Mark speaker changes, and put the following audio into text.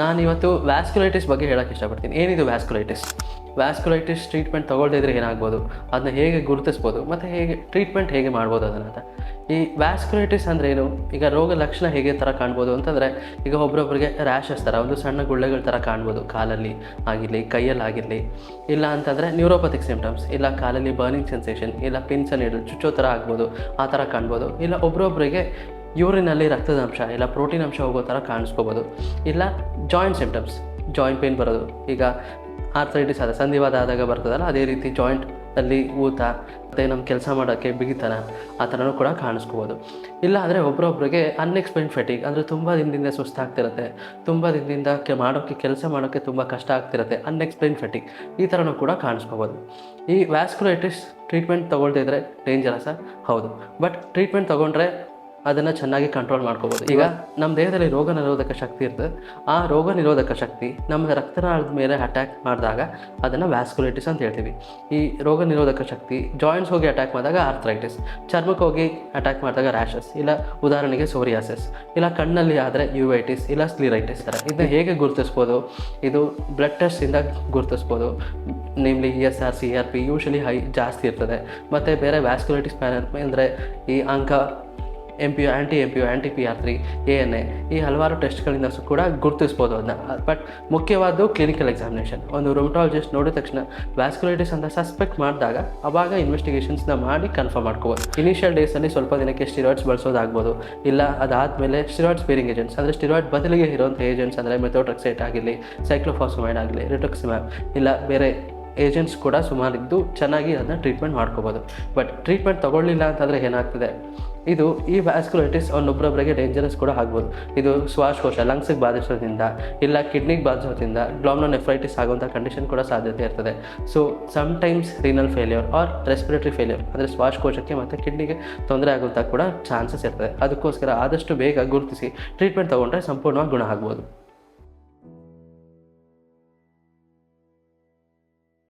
Speaker 1: ನಾನು ಇವತ್ತು ವ್ಯಾಸ್ಕುಲೈಟಿಸ್ ಬಗ್ಗೆ ಹೇಳೋಕ್ಕೆ ಇಷ್ಟಪಡ್ತೀನಿ. ಏನಿದು ವ್ಯಾಸ್ಕುಲೈಟಿಸ್? ವ್ಯಾಸ್ಕುಲೈಟಿಸ್ ಟ್ರೀಟ್ಮೆಂಟ್ ತೊಗೊಳ್ದೇ ಇದ್ರೆ ಏನಾಗ್ಬೋದು? ಅದನ್ನ ಹೇಗೆ ಗುರುತಿಸ್ಬೋದು? ಮತ್ತು ಹೇಗೆ ಟ್ರೀಟ್ಮೆಂಟ್ ಹೇಗೆ ಮಾಡ್ಬೋದು ಅದನ್ನು ಈ ವ್ಯಾಸ್ಕುಲೈಟಿಸ್ ಅಂದರೆ ಏನು? ಈಗ ರೋಗ ಲಕ್ಷಣ ಹೇಗೆ ಥರ ಕಾಣ್ಬೋದು ಅಂತಂದರೆ, ಈಗ ಒಬ್ರೊಬ್ರಿಗೆ ರ್ಯಾಷಸ್ ಥರ ಒಂದು ಸಣ್ಣ ಗುಳ್ಳೆಗಳ ಥರ ಕಾಣ್ಬೋದು. ಕಾಲಲ್ಲಿ ಆಗಿರಲಿ, ಕೈಯಲ್ಲಿ ಆಗಿರಲಿ. ಇಲ್ಲ ಅಂತಂದರೆ ನ್ಯೂರೋಪತಿಕ್ ಸಿಂಪ್ಟಮ್ಸ್, ಇಲ್ಲ ಕಾಲಲ್ಲಿ ಬರ್ನಿಂಗ್ ಸೆನ್ಸೇಷನ್, ಇಲ್ಲ ಪಿನ್ಸನ್ ಹಿಡಿದು ಚುಚ್ಚೋ ಥರ ಆಗ್ಬೋದು, ಆ ಥರ ಕಾಣ್ಬೋದು. ಇಲ್ಲ ಒಬ್ರೊಬ್ರಿಗೆ ಯೂರಿನಲ್ಲಿ ರಕ್ತದ ಅಂಶ ಇಲ್ಲ ಪ್ರೋಟೀನ್ ಅಂಶ ಹೋಗೋ ಥರ ಕಾಣಿಸ್ಕೋಬೋದು. ಇಲ್ಲ ಜಾಯಿಂಟ್ ಸಿಂಪ್ಟಮ್ಸ್ ಜಾಯಿಂಟ್ ಪೇಯ್ನ್ ಬರೋದು. ಈಗ ಆರ್ಥರೈಟಿಸ್ ಆದ ಸಂಧಿವಾದ ಆದಾಗ ಬರ್ತದಲ್ಲ, ಅದೇ ರೀತಿ ಜಾಯಿಂಟ್ ಅಲ್ಲಿ ಊತ, ಮತ್ತು ನಮ್ಮ ಕೆಲಸ ಮಾಡೋಕ್ಕೆ ಬಿಗಿತನ, ಆ ಥರನೂ ಕೂಡ ಕಾಣಿಸ್ಕೋಬೋದು. ಇಲ್ಲ ಅಂದರೆ ಒಬ್ರೊಬ್ರಿಗೆ ಅನ್ಎಕ್ಸ್ಪ್ಲೈನ್ ಫೆಟಿಗ್ ಅಂದರೆ ತುಂಬ ದಿನದಿಂದ ಸುಸ್ತಾಗ್ತಿರುತ್ತೆ ತುಂಬ ದಿನದಿಂದ ಕೆ ಮಾಡೋಕ್ಕೆ ಕೆಲಸ ಮಾಡೋಕ್ಕೆ ತುಂಬ ಕಷ್ಟ ಆಗ್ತಿರುತ್ತೆ. ಅನ್ಎಕ್ಸ್ಪ್ಲೈನ್ ಫೆಟಿಗ್ ಈ ಥರನೂ ಕೂಡ ಕಾಣಿಸ್ಕೋಬೋದು. ಈ ವ್ಯಾಸ್ಕುಲೈಟಿಸ್ ಟ್ರೀಟ್ಮೆಂಟ್ ತೊಗೊಳ್ತಿದ್ರೆ ಡೇಂಜರಸ ಹೌದು. ಬಟ್ ಟ್ರೀಟ್ಮೆಂಟ್ ತೊಗೊಂಡ್ರೆ ಅದನ್ನು ಚೆನ್ನಾಗಿ ಕಂಟ್ರೋಲ್ ಮಾಡ್ಕೋಬೋದು. ಈಗ ನಮ್ಮ ದೇಹದಲ್ಲಿ ರೋಗ ನಿರೋಧಕ ಶಕ್ತಿ ಇರ್ತದೆ. ಆ ರೋಗ ನಿರೋಧಕ ಶಕ್ತಿ ನಮ್ಮ ರಕ್ತನಾಳದ ಮೇಲೆ ಅಟ್ಯಾಕ್ ಮಾಡಿದಾಗ ಅದನ್ನು ವ್ಯಾಸ್ಕುಲೈಟಿಸ್ ಅಂತ ಹೇಳ್ತೀವಿ. ಈ ರೋಗ ನಿರೋಧಕ ಶಕ್ತಿ ಜಾಯಿಂಟ್ಸ್ ಹೋಗಿ ಅಟ್ಯಾಕ್ ಮಾಡಿದಾಗ ಆರ್ಥ್ರೈಟಿಸ್ ಚರ್ಮಕ್ಕೆ ಹೋಗಿ ಅಟ್ಯಾಕ್ ಮಾಡಿದಾಗ ರ್ಯಾಷಸ್ ಇಲ್ಲ ಉದಾಹರಣೆಗೆ ಸೋರಿಯಾಸಿಸ್ ಇಲ್ಲ ಕಣ್ಣಲ್ಲಿ ಆದರೆ ಯುವೈಟಿಸ್ ಇಲ್ಲ ಸ್ಲಿರೈಟಿಸ್ ಥರ ಇದನ್ನ ಹೇಗೆ ಗುರುತಿಸ್ಬೋದು? ಇದು ಬ್ಲಡ್ ಟೆಸ್ಟಿಂದ ಗುರುತಿಸ್ಬೋದು. Namely E S R C R P usually high ಜಾಸ್ತಿ ಇರ್ತದೆ. ಮತ್ತು ಬೇರೆ ವ್ಯಾಸ್ಕುಲೈಟಿಸ್ ಪ್ಯಾನಲ್ ಅಂದರೆ ಈ ANCA M P O anti M P O anti P R three A N A ಈ ಹಲವಾರು ಟೆಸ್ಟ್ಗಳಿಂದ ಕೂಡ ಗುರುತಿಸ್ಬೋದು ಅದನ್ನ ಬಟ್ ಮುಖ್ಯವಾದ್ದು ಕ್ಲಿನಿಕಲ್ ಎಕ್ಸಾಮಿನೇಷನ್ ಒಂದು ರೂಮಟಾಲಜಿಸ್ಟ್ ನೋಡಿದ ತಕ್ಷಣ ವ್ಯಾಸ್ಕುಲೈಟಿಸ್ ಅಂತ ಸಸ್ಪೆಕ್ಟ್ ಮಾಡಿದಾಗ ಅವಾಗ ಇನ್ವೆಸ್ಟಿಗೇಷನ್ಸ್ನ ಮಾಡಿ ಕನ್ಫರ್ಮ್ ಮಾಡ್ಕೋಬೋದು. ಇನಿಷಿಯಲ್ ಡೇಸಲ್ಲಿ ಸ್ವಲ್ಪ ದಿನಕ್ಕೆ ಸ್ಟಿರಾಯ್ಡ್ಸ್ ಬಳಸೋದಾಗ್ಬೋದು. ಇಲ್ಲ, ಅದಾದಮೇಲೆ ಸ್ಟಿರಾಯ್ಡ್ಸ್ ಬೇರಿಂಗ್ ಏಜೆಂಟ್ಸ್ ಅಂದರೆ ಸ್ಟಿರಾಯ್ಡ್ ಬದಲಿಗೆ ಇರುವಂಥ ಏಜೆಂಟ್ಸ್ ಅಂದರೆ ಮೆಥೋಟ್ರಕ್ಸೈಟ್ ಆಗಿರಲಿ ಸೈಕ್ಲೋಫಾಸ್ಮೈಡ್ ಆಗಲಿ ರಿಟೊಕ್ಸಿಮ್ಯಾಬ್ ಇಲ್ಲ, ಬೇರೆ ಏಜೆಂಟ್ಸ್ ಕೂಡ ಸುಮಾರಿದ್ದು ಚೆನ್ನಾಗಿ ಅದನ್ನ ಟ್ರೀಟ್ಮೆಂಟ್ ಮಾಡ್ಕೋಬೋದು. ಬಟ್ ಟ್ರೀಟ್ಮೆಂಟ್ ತೊಗೊಳ್ಳಿಲ್ಲ ಅಂತಂದರೆ ಏನಾಗ್ತದೆ? ಇದು ಈ ವ್ಯಾಸ್ಕುಲೈಟಿಸ್ ಒಬ್ಬೊಬ್ಬರಿಗೆ ಡೇಂಜರಸ್ ಕೂಡ ಆಗ್ಬೋದು. ಇದು ಶ್ವಾಸಕೋಶ ಲಂಗ್ಸಿಗೆ ಬಾಧಿಸೋದ್ರಿಂದ ಇಲ್ಲ ಕಿಡ್ನಿಗೆ ಬಾಧಿಸೋದ್ರಿಂದ ಗ್ಲಾಮ್ನೋನೆಫ್ರೈಟಿಸ್ ಆಗುವಂಥ ಕಂಡೀಷನ್ ಕೂಡ ಸಾಧ್ಯತೆ ಇರ್ತದೆ. So sometimes renal failure or respiratory failure ಅಂದರೆ ಶ್ವಾಸಕೋಶಕ್ಕೆ ಮತ್ತು ಕಿಡ್ನಿಗೆ ತೊಂದರೆ ಆಗುವಂಥ ಕೂಡ ಚಾನ್ಸಸ್ ಇರ್ತದೆ. ಅದಕ್ಕೋಸ್ಕರ ಆದಷ್ಟು ಬೇಗ ಗುರುತಿಸಿ ಟ್ರೀಟ್ಮೆಂಟ್ ತೊಗೊಂಡ್ರೆ ಸಂಪೂರ್ಣವಾಗಿ ಗುಣ ಆಗ್ಬೋದು.